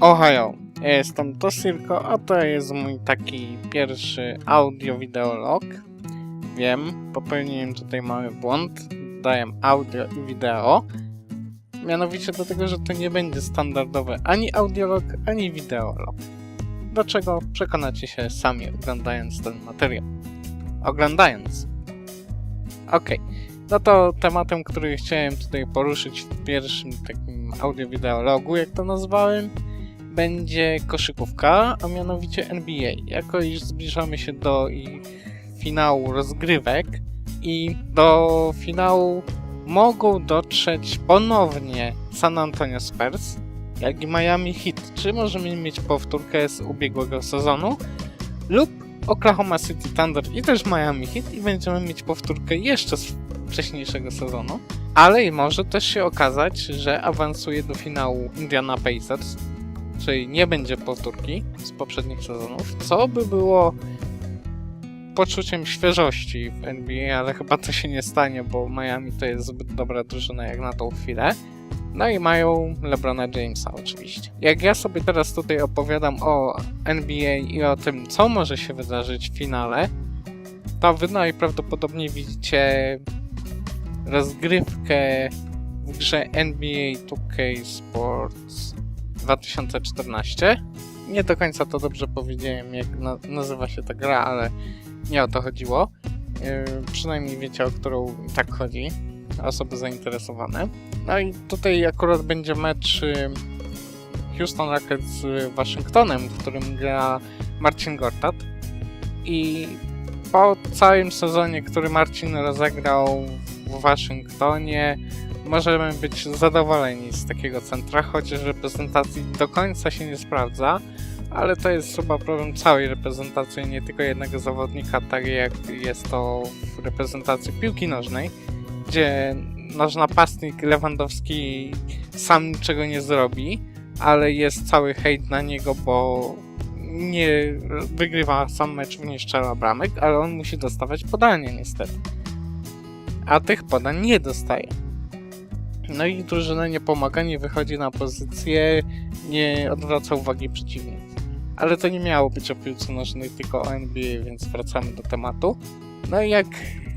Ohio, ja jestem Tosirko, a to jest mój taki pierwszy audio-wideolog. Wiem, popełniłem tutaj mały błąd, daję audio i wideo. Mianowicie dlatego, że to nie będzie standardowy ani audiolog, ani wideolog. Dlaczego przekonacie się sami oglądając ten materiał. Oglądając. Okej. No to tematem, który chciałem tutaj poruszyć w pierwszym takim audio-wideologu, jak to nazwałem, będzie koszykówka, a mianowicie NBA. Jako iż zbliżamy się do ich finału rozgrywek i do finału mogą dotrzeć ponownie San Antonio Spurs, jak i Miami Heat. Czy możemy mieć powtórkę z ubiegłego sezonu lub Oklahoma City Thunder i też Miami Heat i będziemy mieć powtórkę jeszcze z wcześniejszego sezonu. Ale i może też się okazać, że awansuje do finału Indiana Pacers, czyli nie będzie powtórki z poprzednich sezonów, co by było poczuciem świeżości w NBA, ale chyba to się nie stanie, bo Miami to jest zbyt dobra drużyna jak na tą chwilę. No i mają LeBrona Jamesa oczywiście. Jak ja sobie teraz tutaj opowiadam o NBA i o tym, co może się wydarzyć w finale, to wy najprawdopodobniej widzicie rozgrywkę w grze NBA 2K Sports 2014. Nie do końca to dobrze powiedziałem, jak na nazywa się ta gra, ale nie o to chodziło. Yy, przynajmniej wiecie, o którą tak chodzi. Osoby zainteresowane. No i tutaj akurat będzie mecz yy, Houston Rockets z Waszyngtonem, w którym gra Marcin Gortat. I po całym sezonie, który Marcin rozegrał w Waszyngtonie, możemy być zadowoleni z takiego centra, chociaż reprezentacji do końca się nie sprawdza, ale to jest chyba problem całej reprezentacji, nie tylko jednego zawodnika, tak jak jest to w reprezentacji piłki nożnej, gdzie nasz napastnik Lewandowski sam niczego nie zrobi, ale jest cały hejt na niego, bo nie wygrywa sam mecz, nie strzela bramek, ale on musi dostawać podania niestety. A tych podań nie dostaje. No i drużyna nie pomaga, nie wychodzi na pozycję, nie odwraca uwagi przeciwników. Ale to nie miało być o piłce nożnej, tylko o NBA, więc wracamy do tematu. No i jak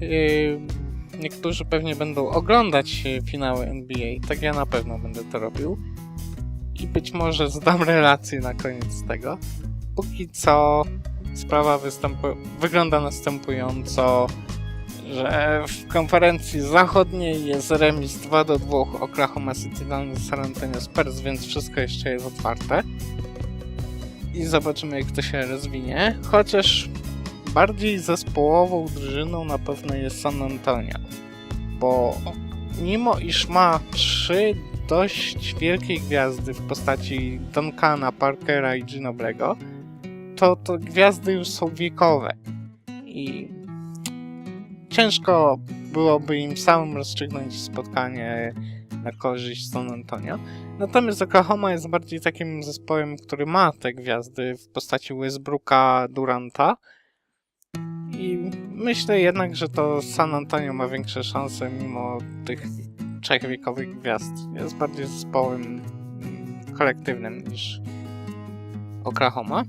yy, niektórzy pewnie będą oglądać finały NBA, tak ja na pewno będę to robił. I być może zdam relację na koniec tego. Póki co sprawa wygląda następująco że w konferencji zachodniej jest remis 2 do 2 Oklahoma City Thunder San Antonio Spurs, więc wszystko jeszcze jest otwarte. I zobaczymy jak to się rozwinie. Chociaż bardziej zespołową drużyną na pewno jest San Antonio. Bo mimo iż ma trzy dość wielkie gwiazdy w postaci Duncana, Parkera i Ginoblego, to to gwiazdy już są wiekowe. I ciężko byłoby im samym rozstrzygnąć spotkanie na korzyść San Antonio. Natomiast Oklahoma jest bardziej takim zespołem, który ma te gwiazdy w postaci Westbrooka, Duranta. I myślę jednak, że to San Antonio ma większe szanse mimo tych trzech wiekowych gwiazd. Jest bardziej zespołem mm, kolektywnym niż Oklahoma.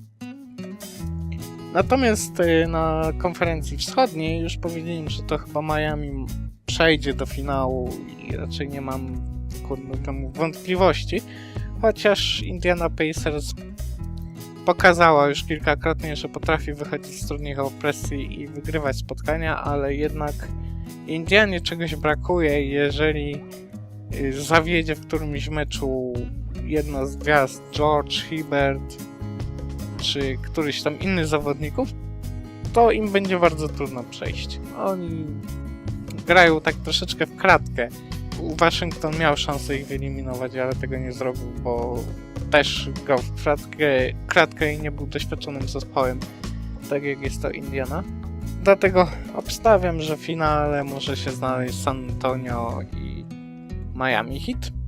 Natomiast y, na konferencji wschodniej już powiedziałem, że to chyba Miami przejdzie do finału i raczej nie mam temu wątpliwości. Chociaż Indiana Pacers pokazała już kilkakrotnie, że potrafi wychodzić z turnieju opresji i wygrywać spotkania, ale jednak Indianie czegoś brakuje, jeżeli y, zawiedzie w którymś meczu jedna z gwiazd, George, Hibbert, czy któryś tam inny zawodników, to im będzie bardzo trudno przejść. Oni grają tak troszeczkę w kratkę. Waszyngton miał szansę ich wyeliminować, ale tego nie zrobił, bo też grał w kratkę, kratkę i nie był doświadczonym zespołem, tak jak jest to Indiana. Dlatego obstawiam, że w finale może się znaleźć San Antonio i Miami Heat.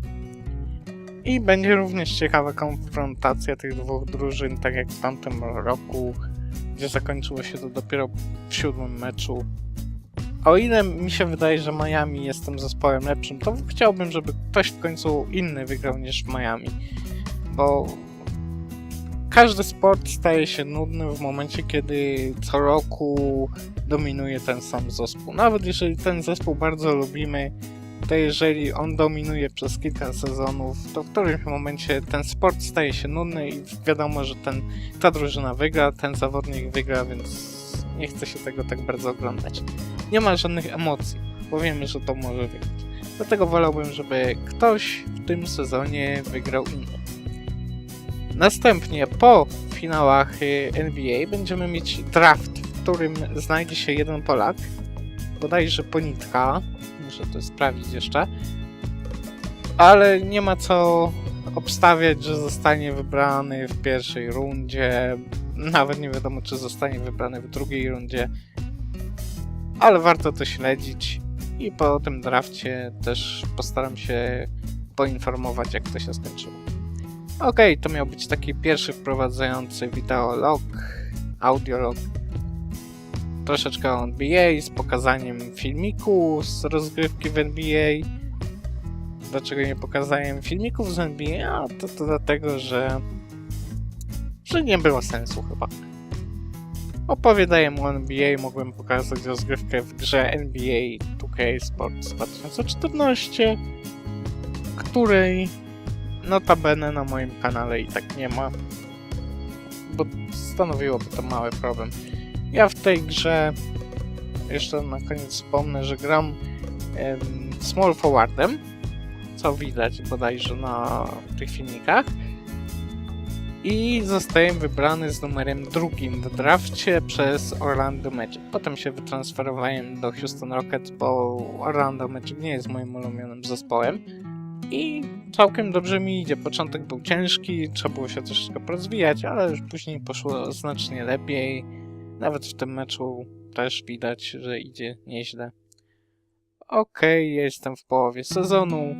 I będzie również ciekawa konfrontacja tych dwóch drużyn, tak jak w tamtym roku, gdzie zakończyło się to dopiero w siódmym meczu. O ile mi się wydaje, że Miami jest tym zespołem lepszym, to chciałbym, żeby ktoś w końcu inny wygrał niż Miami. Bo każdy sport staje się nudny w momencie, kiedy co roku dominuje ten sam zespół. Nawet jeżeli ten zespół bardzo lubimy, to jeżeli on dominuje przez kilka sezonów, to w którymś momencie ten sport staje się nudny i wiadomo, że ten, ta drużyna wygra, ten zawodnik wygra, więc nie chce się tego tak bardzo oglądać. Nie ma żadnych emocji, bo wiemy, że to może wygrać. Dlatego wolałbym, żeby ktoś w tym sezonie wygrał inny. Następnie po finałach y, NBA będziemy mieć draft, w którym znajdzie się jeden Polak, bodajże Ponitka, muszę to sprawdzić jeszcze, ale nie ma co obstawiać, że zostanie wybrany w pierwszej rundzie, nawet nie wiadomo, czy zostanie wybrany w drugiej rundzie, ale warto to śledzić i po tym drafcie też postaram się poinformować, jak to się skończyło. Okej, to miał być taki pierwszy wprowadzający wideolog, audiolog. Troszeczkę o NBA z pokazaniem filmiku z rozgrywki w NBA. Dlaczego nie pokazałem filmików z NBA? To, to dlatego, że, że nie było sensu chyba. Opowiadałem o NBA, mogłem pokazać rozgrywkę w grze NBA 2K Sports 2014, której notabene na moim kanale i tak nie ma, bo stanowiłoby to mały problem. Ja w tej grze, jeszcze na koniec wspomnę, że gram small forwardem, co widać bodajże na tych filmikach. I zostałem wybrany z numerem drugim w drafcie przez Orlando Magic. Potem się wytransferowałem do Houston Rockets, bo Orlando Magic nie jest moim ulubionym zespołem. I całkiem dobrze mi idzie. Początek był ciężki, trzeba było się troszeczkę porozwijać, ale już później poszło znacznie lepiej. Nawet w tym meczu też widać, że idzie nieźle. Okej, jestem w połowie sezonu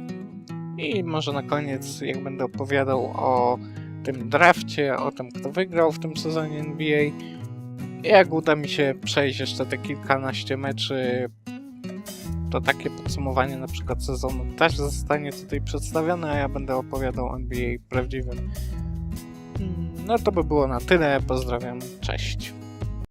i może na koniec, jak będę opowiadał o tym drafcie, o tym, kto wygrał w tym sezonie NBA, jak uda mi się przejść jeszcze te kilkanaście meczy, to takie podsumowanie na przykład sezonu też zostanie tutaj przedstawione, a ja będę opowiadał o NBA prawdziwym. No to by było na tyle. Pozdrawiam, cześć.